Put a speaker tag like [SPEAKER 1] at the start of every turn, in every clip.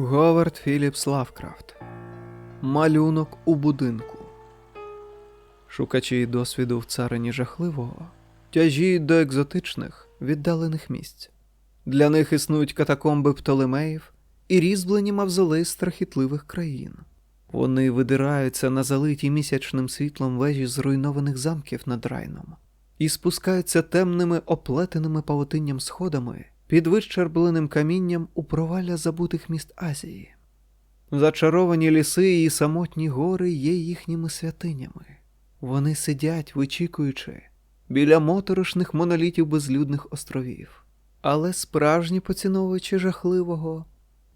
[SPEAKER 1] Говард Філіпс Лавкрафт. Малюнок у будинку. Шукачі досвіду в царині жахливого тяжіють до екзотичних, віддалених місць. Для них існують катакомби Птолемеїв і різьблені мавзолеї страхітливих країн. Вони видираються на залиті місячним світлом вежі зруйнованих замків над райном і спускаються темними оплетеними павутинням сходами під вищербленим камінням у провалля забутих міст Азії. Зачаровані ліси і самотні гори є їхніми святинями. Вони сидять, вичікуючи, біля моторошних монолітів безлюдних островів, але справжні поціновувачі жахливого,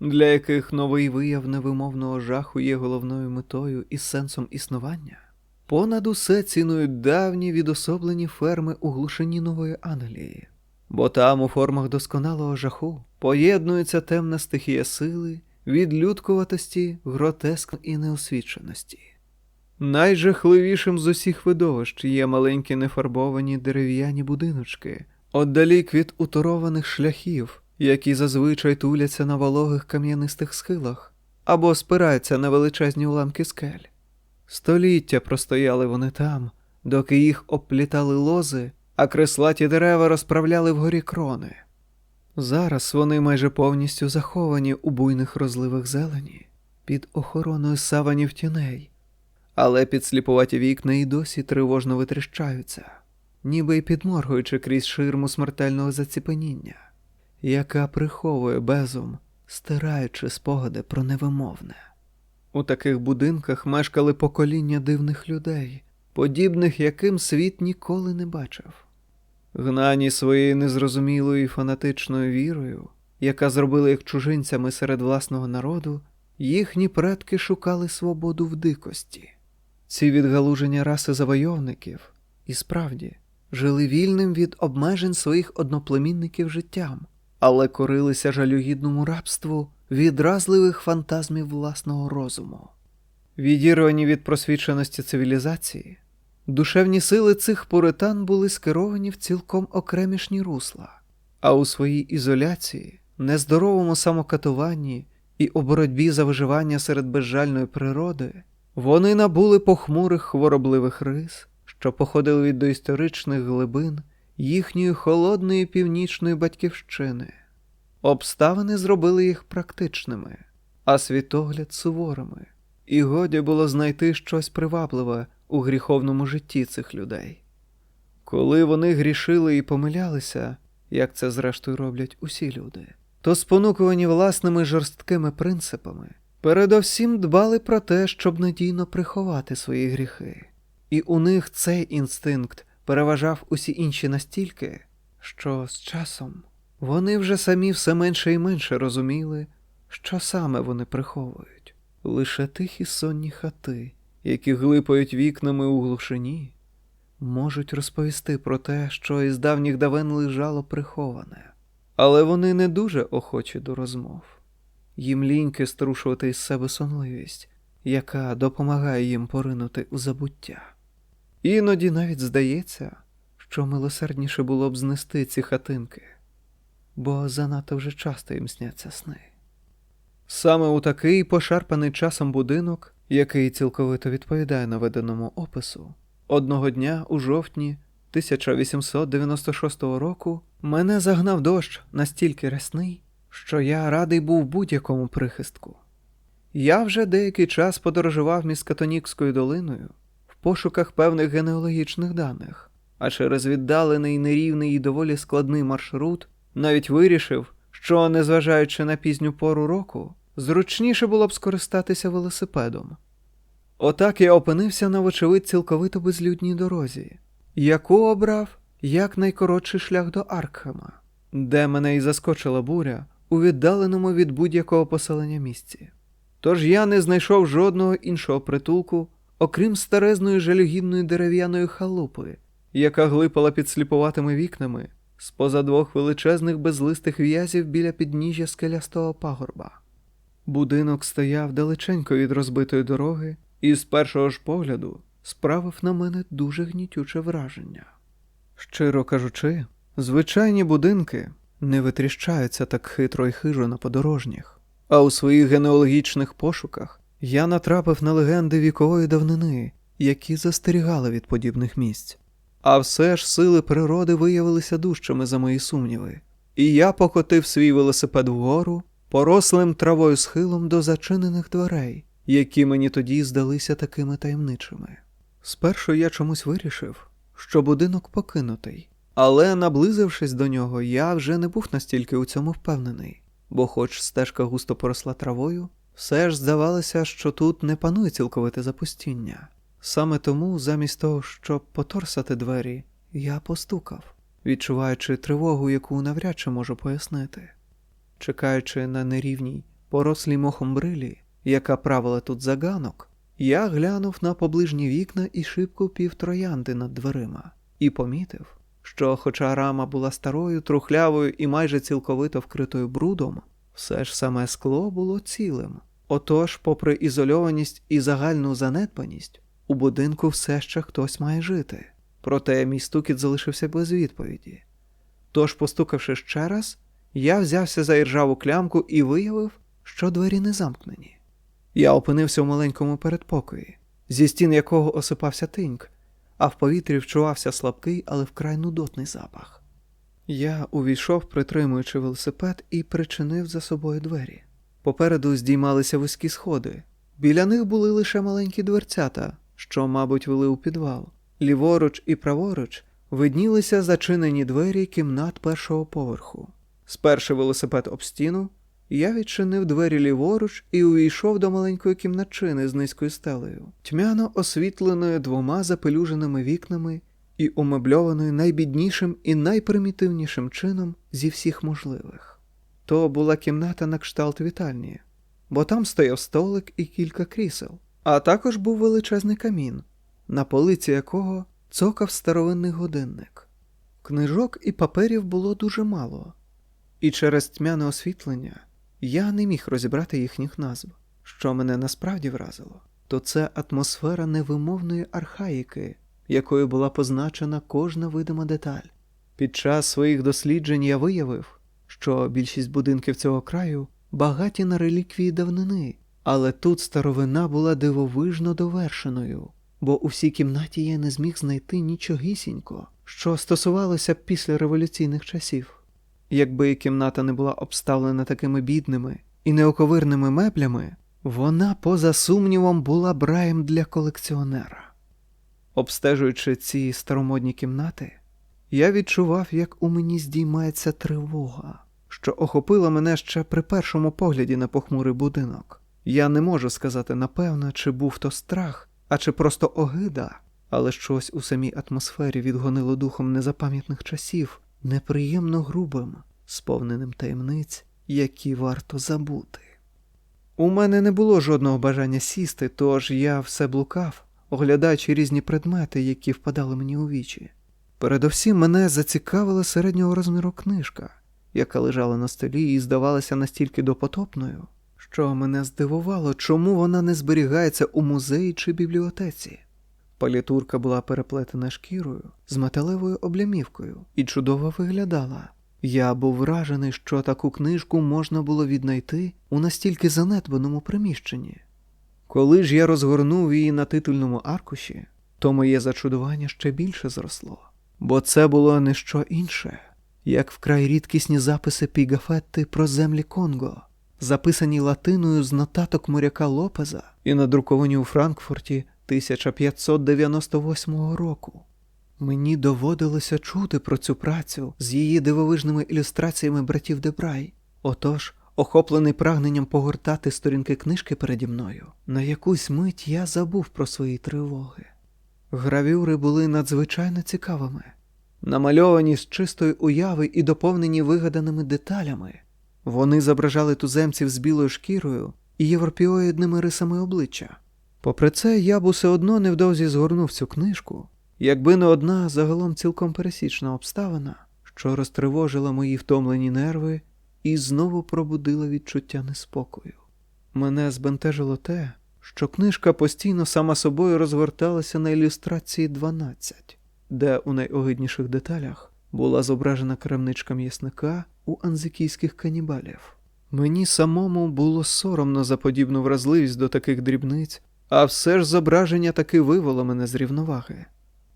[SPEAKER 1] для яких новий вияв невимовного жаху є головною метою і сенсом існування, понад усе цінують давні відособлені ферми у глушині Нової Англії, бо там у формах досконалого жаху поєднується темна стихія сили, відлюдкуватості, гротеск і неосвіченості. Найжахливішим з усіх видовищ є маленькі нефарбовані дерев'яні будиночки, отдалік від уторованих шляхів, які зазвичай туляться на вологих кам'янистих схилах або спираються на величезні уламки скель. Століття простояли вони там, доки їх обплітали лози, а креслаті дерева розправляли вгорі крони. Зараз вони майже повністю заховані у буйних розливах зелені, під охороною саванів тіней, але підсліпуваті вікна і досі тривожно витріщаються, ніби й підморгуючи крізь ширму смертельного заціпеніння, яка приховує безум, стираючи спогади про невимовне. У таких будинках мешкали покоління дивних людей, подібних яким світ ніколи не бачив. Гнані своєю незрозумілою фанатичною вірою, яка зробила їх чужинцями серед власного народу, їхні предки шукали свободу в дикості. Ці відгалуження раси завойовників і справді жили вільним від обмежень своїх одноплемінників життям, але корилися жалюгідному рабству відразливих фантазмів власного розуму. Відірвані від просвіченості цивілізації, душевні сили цих пуритан були скеровані в цілком окремішні русла, а у своїй ізоляції, нездоровому самокатуванні і у боротьбі за виживання серед безжальної природи, вони набули похмурих хворобливих рис, що походили від доісторичних глибин їхньої холодної північної батьківщини. Обставини зробили їх практичними, а світогляд суворими, і годі було знайти щось привабливе у гріховному житті цих людей. Коли вони грішили і помилялися, як це зрештою роблять усі люди, то спонукувані власними жорсткими принципами, передовсім дбали про те, щоб надійно приховати свої гріхи, і у них цей інстинкт переважав усі інші настільки, що з часом вони вже самі все менше і менше розуміли, що саме вони приховують, лише тихі сонні хати, які глипають вікнами у глушині, можуть розповісти про те, що із давніх давен лежало приховане, але вони не дуже охочі до розмов. Їм ліньки струшувати із себе сонливість, яка допомагає їм поринути у забуття. Іноді навіть здається, що милосердніше було б знести ці хатинки, бо занадто вже часто їм сняться сни. Саме у такий пошарпаний часом будинок, який цілковито відповідає наведеному опису, одного дня у жовтні 1896 року мене загнав дощ настільки рясний, що я радий був будь-якому прихистку. Я вже деякий час подорожував між Катонікською долиною в пошуках певних генеалогічних даних, а через віддалений нерівний і доволі складний маршрут навіть вирішив, що, незважаючи на пізню пору року, зручніше було б скористатися велосипедом. Отак я опинився на вочевидь цілковито безлюдній дорозі, яку обрав як найкоротший шлях до Аркхема, де мене і заскочила буря у віддаленому від будь-якого поселення місці. Тож я не знайшов жодного іншого притулку, окрім старезної жалюгідної дерев'яної халупи, яка глипала під сліпуватими вікнами з-поза двох величезних безлистих в'язів біля підніжжя скелястого пагорба. Будинок стояв далеченько від розбитої дороги і з першого ж погляду справив на мене дуже гнітюче враження. Щиро кажучи, звичайні будинки не витріщаються так хитро й хижо на подорожніх, А у своїх генеалогічних пошуках я натрапив на легенди вікової давнини, які застерігали від подібних місць. А все ж сили природи виявилися дужчими за мої сумніви, і я покотив свій велосипед вгору, порослим травою схилом до зачинених дверей, які мені тоді здалися такими таємничими. Спершу я чомусь вирішив, що будинок покинутий, але, наблизившись до нього, я вже не був настільки у цьому впевнений, бо, хоч стежка густо поросла травою, все ж здавалося, що тут не панує цілковите запустіння. Саме тому, замість того, щоб поторсати двері, я постукав, відчуваючи тривогу, яку навряд чи можу пояснити. Чекаючи на нерівній, порослій мохом брилі, яка правила тут за ганок, я глянув на поближні вікна і шибку півтроянди над дверима, і помітив, що, хоча рама була старою, трухлявою і майже цілковито вкритою брудом, все ж саме скло було цілим. Отож, попри ізольованість і загальну занедбаність, у будинку все ще хтось має жити. Проте мій стукіт залишився без відповіді. Тож, постукавши ще раз, я взявся за іржаву клямку і виявив, що двері не замкнені. Я опинився в маленькому передпокої, зі стін якого осипався тиньк, а в повітрі вчувався слабкий, але вкрай нудотний запах. Я увійшов, притримуючи велосипед, і причинив за собою двері. Попереду здіймалися вузькі сходи. Біля них були лише маленькі дверцята, що, мабуть, вели у підвал. Ліворуч і праворуч виднілися зачинені двері кімнат першого поверху. Сперши велосипед об стіну, я відчинив двері ліворуч і увійшов до маленької кімнатчини з низькою стелею, тьмяно освітленою двома запелюженими вікнами і умебльованою найбіднішим і найпримітивнішим чином зі всіх можливих. То була кімната на кшталт вітальні, бо там стояв столик і кілька крісел, а також був величезний камін, на полиці якого цокав старовинний годинник. Книжок і паперів було дуже мало, і через тьмяне освітлення я не міг розібрати їхніх назв. Що мене насправді вразило, то це атмосфера невимовної архаїки, якою була позначена кожна видима деталь. Під час своїх досліджень я виявив, що більшість будинків цього краю багаті на реліквії давнини, але тут старовина була дивовижно довершеною, бо у всій кімнаті я не зміг знайти нічогісінько, що стосувалося післяреволюційних часів. Якби кімната не була обставлена такими бідними і неоковирними меблями, вона, поза сумнівом, була б раєм для колекціонера. Обстежуючи ці старомодні кімнати, я відчував, як у мені здіймається тривога, що охопила мене ще при першому погляді на похмурий будинок. Я не можу сказати напевно, чи був то страх, а чи просто огида, але щось у самій атмосфері відгонило духом незапам'ятних часів, неприємно грубим, сповненим таємниць, які варто забути. У мене не було жодного бажання сісти, тож я все блукав, оглядаючи різні предмети, які впадали мені у вічі. Передовсім мене зацікавила середнього розміру книжка, яка лежала на столі і здавалася настільки допотопною, що мене здивувало, чому вона не зберігається у музеї чи бібліотеці. Палітурка була переплетена шкірою з металевою облямівкою і чудово виглядала. Я був вражений, що таку книжку можна було віднайти у настільки занедбаному приміщенні. Коли ж я розгорнув її на титульному аркуші, то моє зачудування ще більше зросло, бо це було не що інше, як вкрай рідкісні записи Пігафетти про землі Конго, записані латиною з нотаток моряка Лопеза і надруковані у Франкфурті 1598 року. Мені доводилося чути про цю працю з її дивовижними ілюстраціями братів Дебрай. Отож, охоплений прагненням погортати сторінки книжки переді мною, на якусь мить я забув про свої тривоги. Гравюри були надзвичайно цікавими, намальовані з чистої уяви і доповнені вигаданими деталями. Вони зображали туземців з білою шкірою і європіоїдними рисами обличчя. Попри це, я б усе одно невдовзі згорнув цю книжку, якби не одна загалом цілком пересічна обставина, що розтривожила мої втомлені нерви і знову пробудила відчуття неспокою. Мене збентежило те, що книжка постійно сама собою розгорталася на ілюстрації 12, де у найогидніших деталях була зображена крамничка м'ясника у анзикійських канібалів. Мені самому було соромно за подібну вразливість до таких дрібниць, а все ж зображення таки вивело мене з рівноваги.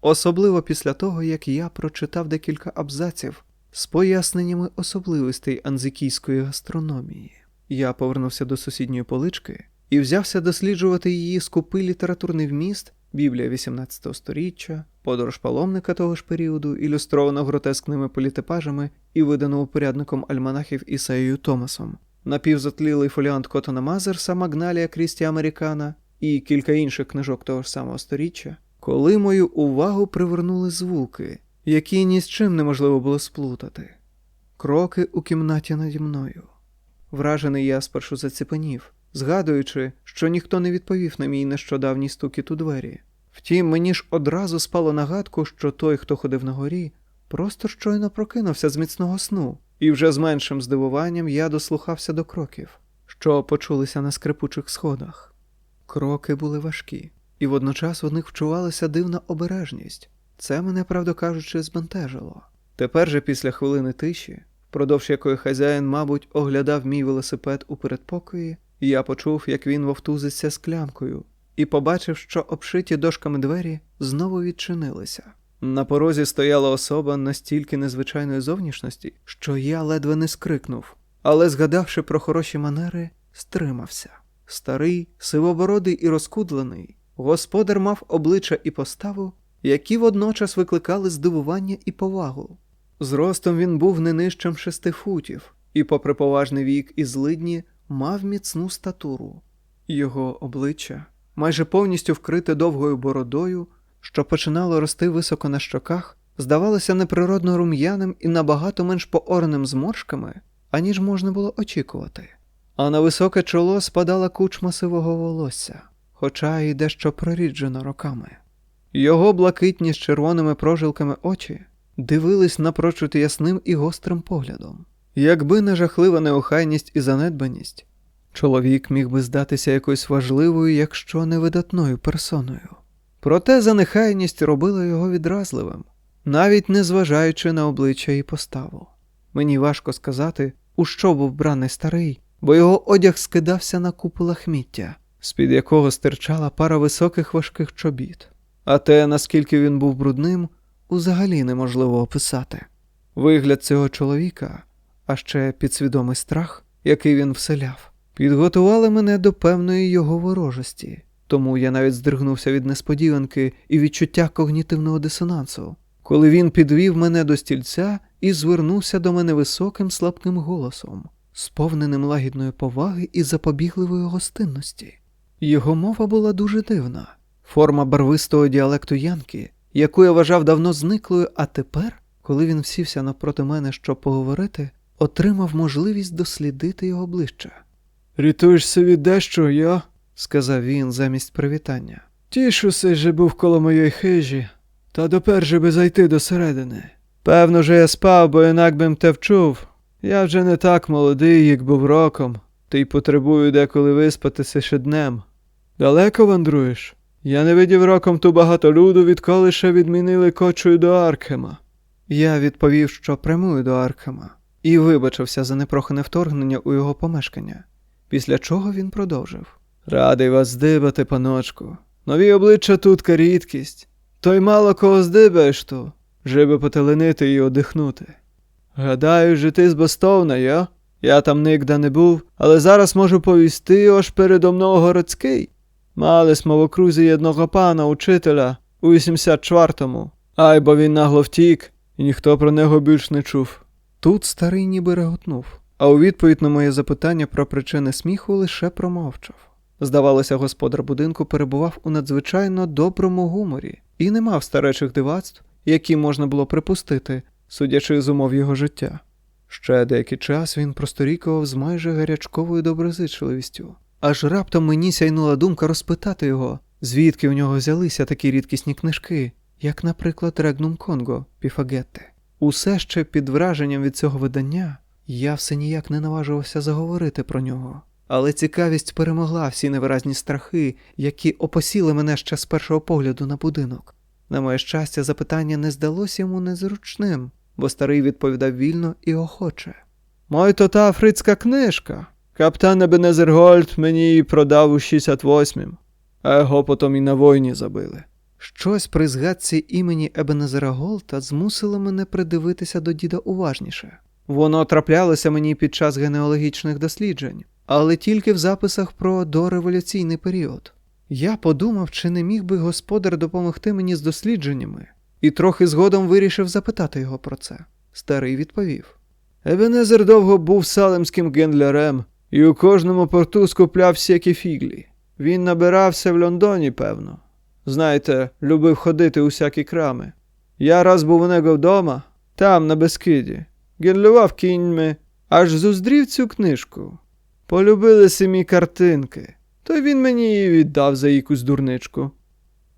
[SPEAKER 1] Особливо після того, як я прочитав декілька абзаців з поясненнями особливостей анзикійської гастрономії. Я повернувся до сусідньої полички і взявся досліджувати її скупий літературний вміст, Біблія 18 століття, подорож паломника того ж періоду, ілюстровано гротескними політипажами і видано упорядником альманахів Ісаєю Томасом, напівзатлілий фоліант Котона Мазерса Магналія Крісті Американа і кілька інших книжок того ж самого сторіччя, коли мою увагу привернули звуки, які ні з чим неможливо було сплутати. Кроки у кімнаті наді мною. Вражений я спершу заціпенів, згадуючи, що ніхто не відповів на мій нещодавній стукіт у двері. Втім, мені ж одразу спало нагадку, що той, хто ходив на горі, просто щойно прокинувся з міцного сну, і вже з меншим здивуванням я дослухався до кроків, що почулися на скрипучих сходах. Кроки були важкі, і водночас у них вчувалася дивна обережність. Це мене, правду кажучи, збентежило. Тепер же, після хвилини тиші, впродовж якої хазяїн, мабуть, оглядав мій велосипед у передпокої, я почув, як він вовтузиться з клямкою, і побачив, що обшиті дошками двері знову відчинилися. На порозі стояла особа настільки незвичайної зовнішності, що я ледве не скрикнув, але, згадавши про хороші манери, стримався. Старий, сивобородий і розкудлений, господар мав обличчя і поставу, які водночас викликали здивування і повагу. Зростом він був не нижчим шести футів, і, попри поважний вік і злидні, мав міцну статуру. Його обличчя, майже повністю вкрите довгою бородою, що починало рости високо на щоках, здавалося неприродно рум'яним і набагато менш поореним зморшками, аніж можна було очікувати. А на високе чоло спадала кучма сивого волосся, хоча й дещо проріджено роками. Його блакитні з червоними прожилками очі дивились напрочуд ясним і гострим поглядом. Якби не жахлива неохайність і занедбаність, чоловік міг би здатися якоюсь важливою, якщо не видатною персоною. Проте занехайність робила його відразливим, навіть не зважаючи на обличчя і поставу. Мені важко сказати, у що був браний старий, бо його одяг скидався на купу лахміття, з-під якого стирчала пара високих важких чобіт. А те, наскільки він був брудним, узагалі неможливо описати. Вигляд цього чоловіка, а ще підсвідомий страх, який він вселяв, підготували мене до певної його ворожості, тому я навіть здригнувся від несподіванки і відчуття когнітивного дисонансу, коли він підвів мене до стільця і звернувся до мене високим слабким голосом, сповненим лагідної поваги і запобігливої гостинності. Його мова була дуже дивна, форма барвистого діалекту Янки, яку я вважав давно зниклою, а тепер, коли він сівся навпроти мене, щоб поговорити, отримав можливість дослідити його ближче. Рятуєшся від дещо, я, сказав він замість привітання. Тішуся, що був коло моєї хижі, та доперже би зайти до середини. Певно, же я спав, бо інак би те вчув. Я вже не так молодий, як був роком, та й потребую деколи виспатися ще днем. Далеко вандруєш? Я не видів роком ту багато люду, відколи ще відмінили кочою до Аркхема. Я відповів, що прямую до Аркхема, і вибачився за непрохане вторгнення у його помешкання, після чого він продовжив. Радий вас здибати, паночку. Нові обличчя тутка рідкість. То й мало кого здибаєш ту, жиби потеленити і одихнути. Гадаю, що ти з Бастовна, я? Я там нігде не був, але зараз можу повісти аж передо мною городський. Мали смо в окрузі одного пана, учителя, у 84-му. Ай, бо він нагло втік, і ніхто про нього більш не чув. Тут старий ніби реготнув, а у відповідь на моє запитання про причини сміху лише промовчав. Здавалося, господар будинку перебував у надзвичайно доброму гуморі і не мав старечих дивацтв, які можна було припустити, судячи з умов його життя. Ще деякий час він просторікував з майже гарячковою доброзичливістю. Аж раптом мені сяйнула думка розпитати його, звідки у нього взялися такі рідкісні книжки, як, наприклад, Регнум Конго Піфагетте. Усе ще під враженням від цього видання я все ніяк не наважувався заговорити про нього. Але цікавість перемогла всі невиразні страхи, які опосіли мене ще з першого погляду на будинок. На моє щастя, запитання не здалося йому незручним, бо старий відповідав вільно і охоче. Мой то та африцька книжка. Каптан Ебенезергольд мені її продав у 68-м, а його потім і на війні забили. Щось при згадці імені Ебенезера змусило мене придивитися до діда уважніше. Воно траплялося мені під час генеалогічних досліджень, але тільки в записах про дореволюційний період. Я подумав, чи не міг би господар допомогти мені з дослідженнями, і трохи згодом вирішив запитати його про це. Старий відповів. Ебенезер довго був салемським гендлярем і у кожному порту скупляв всякі фіглі. Він набирався в Лондоні, певно. Знаєте, любив ходити у всякі крами. Я раз був у нього вдома, там, на Бескиді, генлював кіньми, аж зуздрів цю книжку. Полюбилися мій картинки, то він мені її віддав за якусь дурничку.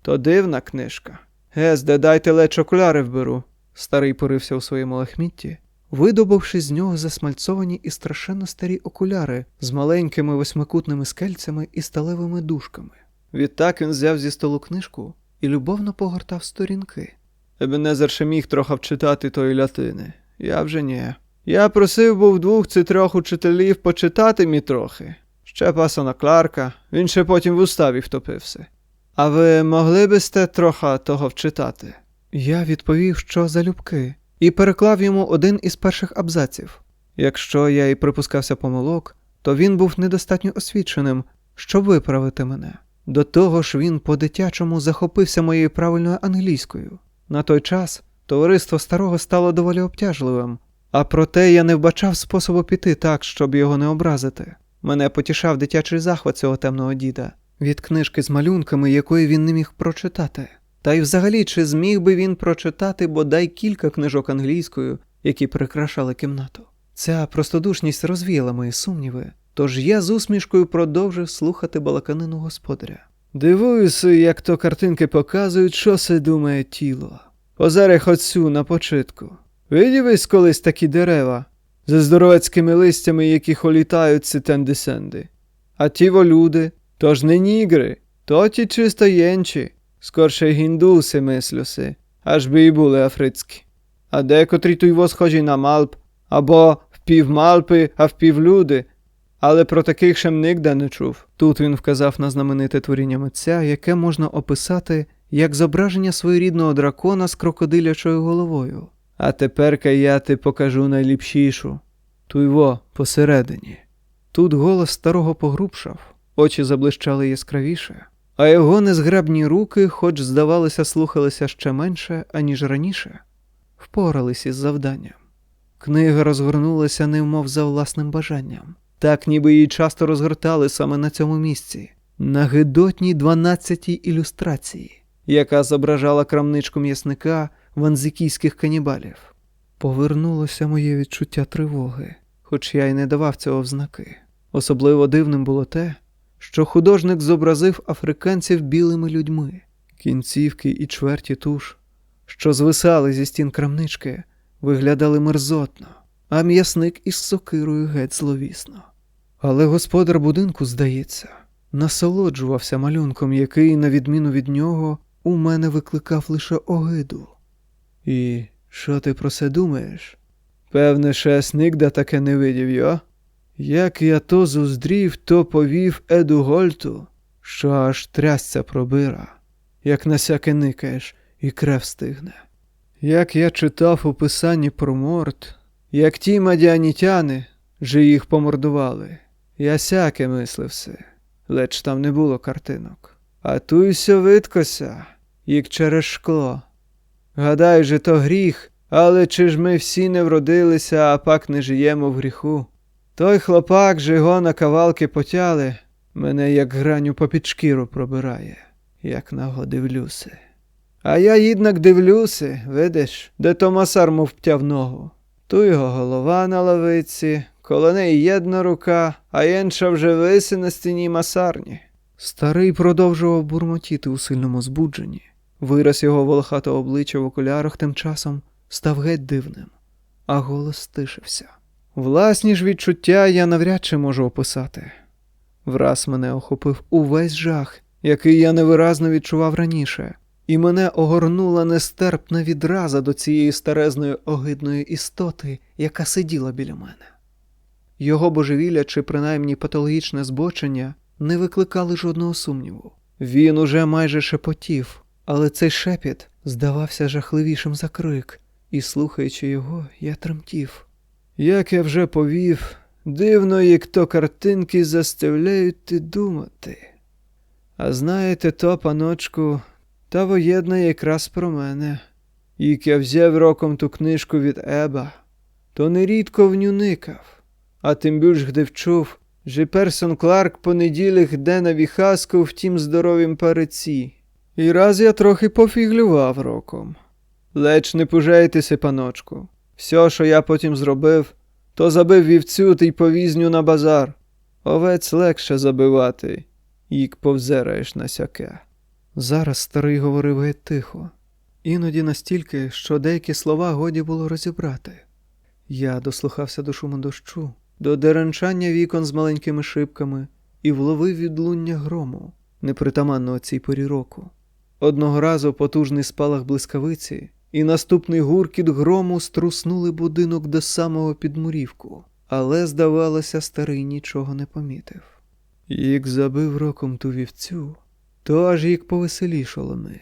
[SPEAKER 1] То дивна книжка. Гезде, дайте леч окуляри вберу. Старий порився у своєму лахмітті, видобувши з нього засмальцовані і страшенно старі окуляри з маленькими восьмикутними скельцями і сталевими дужками. Відтак він взяв зі столу книжку і любовно погортав сторінки. Ебенезер ще міг трохи вчитати тої лятини. Я вже ні. Я просив був двох чи трьох учителів почитати мі трохи. Ще пасона Кларка, він ще потім в уставі втопився. А ви могли би сте трохи того вчитати? Я відповів, що залюбки, і переклав йому один із перших абзаців. Якщо я і припускався помилок, то він був недостатньо освіченим, щоб виправити мене. До того ж, він по-дитячому захопився моєю правильною англійською. На той час товариство старого стало доволі обтяжливим, а проте я не вбачав способу піти так, щоб його не образити. Мене потішав дитячий захват цього темного діда від книжки з малюнками, якої він не міг прочитати. Та й взагалі, чи зміг би він прочитати бодай кілька книжок англійською, які прикрашали кімнату? Ця простодушність розвіяла мої сумніви, тож я з усмішкою продовжив слухати балаканину господаря. Дивуюся, як то картинки показують, що се думає тіло. Озерех оцю на початку. Видівись колись такі дерева з здоровецькими листями, які холітають ситендесенди. А ті люди, то ж не нігри, то ті чисто єнчі, скорше гіндуси мислюси, аж би і були африцькі. А декотрі туйво схожі на малп, або впів малпи, а впів люди. Але про таких ще нігде не чув. Тут він вказав на знамените творіння митця, яке можна описати як зображення своєрідного дракона з крокодилячою головою. А тепер-ка я ти покажу найліпшішу. Туйво посередині. Тут голос старого погрубшав, очі заблищали яскравіше, а його незграбні руки, хоч здавалося, слухалися ще менше, аніж раніше, впорались із завданням. Книга розгорнулася, немов за власним бажанням, так ніби її часто розгортали саме на цьому місці, на гидотній дванадцятій ілюстрації, яка зображала крамничку м'ясника ванзикійських канібалів. Повернулося моє відчуття тривоги, хоч я й не давав цього взнаки. Особливо дивним було те, що художник зобразив африканців білими людьми, кінцівки і чверті туш, що звисали зі стін крамнички, виглядали мерзотно, а м'ясник із сокирою геть зловісно. Але господар будинку, здається, насолоджувався малюнком, який, на відміну від нього, у мене викликав лише огиду. І що ти про це думаєш? Певне, шес нігде таке не видів йо? Як я то зуздрів, то повів Еду Гольту, що аж трясця пробира, як насяке никаєш, і крев стигне. Як я читав у писанні про морд, як ті мадіанітяни же їх помордували, я сяке мислився, леч там не було картинок. А туйся видкося, як через шкло. Гадай же, то гріх, але чи ж ми всі не вродилися, а пак не жиємо в гріху? Той хлопак же його на кавалки потяли, мене як граню попід шкіру пробирає, як наго дивлюся. А я їднак дивлюся, видиш, де Томасар мов втяв ногу. Ту його голова на лавиці, коло неї єдна рука, а інша вже виси на стіні масарні. Старий продовжував бурмотіти у сильному збудженні. Вираз його волохатого обличчя в окулярах тим часом став геть дивним, а голос стишився. Власні ж відчуття я навряд чи можу описати. Враз мене охопив увесь жах, який я невиразно відчував раніше, і мене огорнула нестерпна відраза до цієї старезної огидної істоти, яка сиділа біля мене. Його божевілля чи принаймні патологічне збочення не викликали жодного сумніву. Він уже майже шепотів, але цей шепіт здавався жахливішим за крик, і, слухаючи його, я тремтів. Як я вже повів, дивно, як то картинки заставляють ти думати. А знаєте то, паночку, та воєдна якраз про мене. Як я взяв роком ту книжку від Еба, то нерідко в ню никав, а тим більш де вчув, що Персон Кларк по неділях йде на віхаску в тім здоровім париці. І раз я трохи пофіглював роком. Леч не пужайтеся, паночку. Все, що я потім зробив, то забив вівцю та й повізню на базар. Овець легше забивати, як повзераєш на сяке. Зараз старий говорив геть тихо, іноді настільки, що деякі слова годі було розібрати. Я дослухався до шуму дощу, до деренчання вікон з маленькими шибками і вловив відлуння грому, непритаманного цій порі року. Одного разу потужний спалах блискавиці і наступний гуркіт грому струснули будинок до самого підмурівку, але, здавалося, старий нічого не помітив. Як забив роком ту вівцю, то аж як повеселішало ми.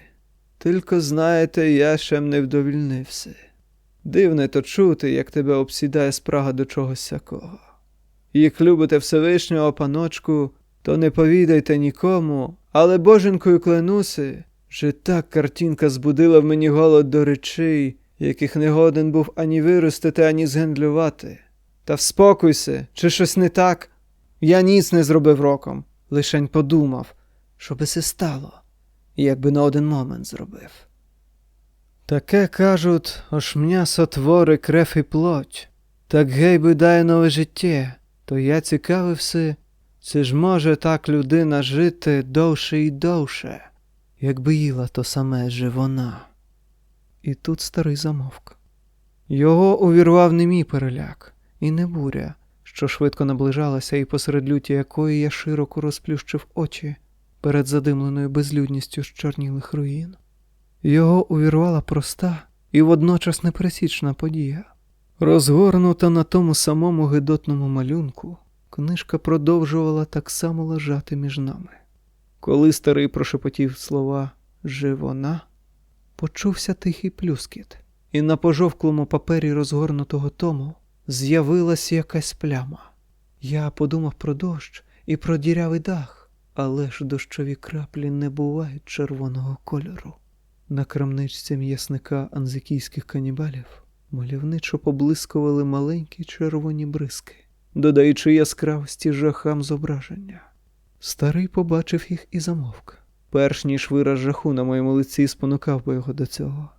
[SPEAKER 1] Тільки знаєте, я ще не вдовільнився. Дивне то чути, як тебе обсідає спрага до чогось сякого. Як любите Всевишнього паночку, то не повідайте нікому, але боженькою клянуси, що так картинка збудила в мені голод до речей, яких не годен був ані виростити, ані згендлювати. Та вспокойся, чи щось не так? Я ніц не зробив роком, лишень подумав, що би се стало, якби на один момент зробив. Таке кажуть, аж м'ясо твори крев і плоть, так гей би дає нове життя, то я цікавився, чи ж може так людина жити довше і довше, якби їла то саме же вона. І тут старий замовк. Його увірвав не мій переляк, і не буря, що швидко наближалася, і посеред люті якої я широко розплющив очі перед задимленою безлюдністю з чорнілих руїн. Його увірвала проста і водночас непересічна подія. Розгорнута на тому самому гидотному малюнку, книжка продовжувала так само лежати між нами. Коли старий прошепотів слова «же вона», почувся тихий плюскіт, і на пожовклому папері розгорнутого тому з'явилась якась пляма. Я подумав про дощ і про дірявий дах, але ж дощові краплі не бувають червоного кольору. На крамничці м'ясника анзикійських канібалів мальовничо поблискували маленькі червоні бризки, додаючи яскравості жахам зображення. Старий побачив їх і замовк, перш ніж вираз жаху на моєму лиці спонукав би його до цього.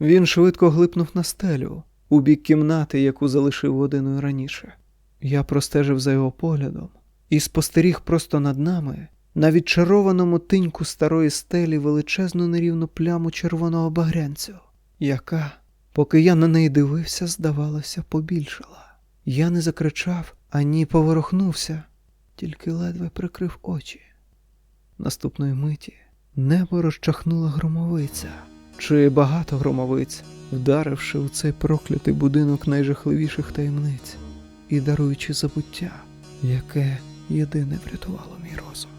[SPEAKER 1] Він швидко глипнув на стелю, у бік кімнати, яку залишив годиною раніше. Я простежив за його поглядом і спостеріг просто над нами на відчарованому тиньку старої стелі величезну нерівну пляму червоного багрянцю, яка, поки я на неї дивився, здавалося, побільшала. Я не закричав ані поворухнувся, тільки ледве прикрив очі. Наступної миті небо розчахнула громовиця, чи багато громовиць, вдаривши у цей проклятий будинок найжахливіших таємниць і даруючи забуття, яке єдине врятувало мій розум.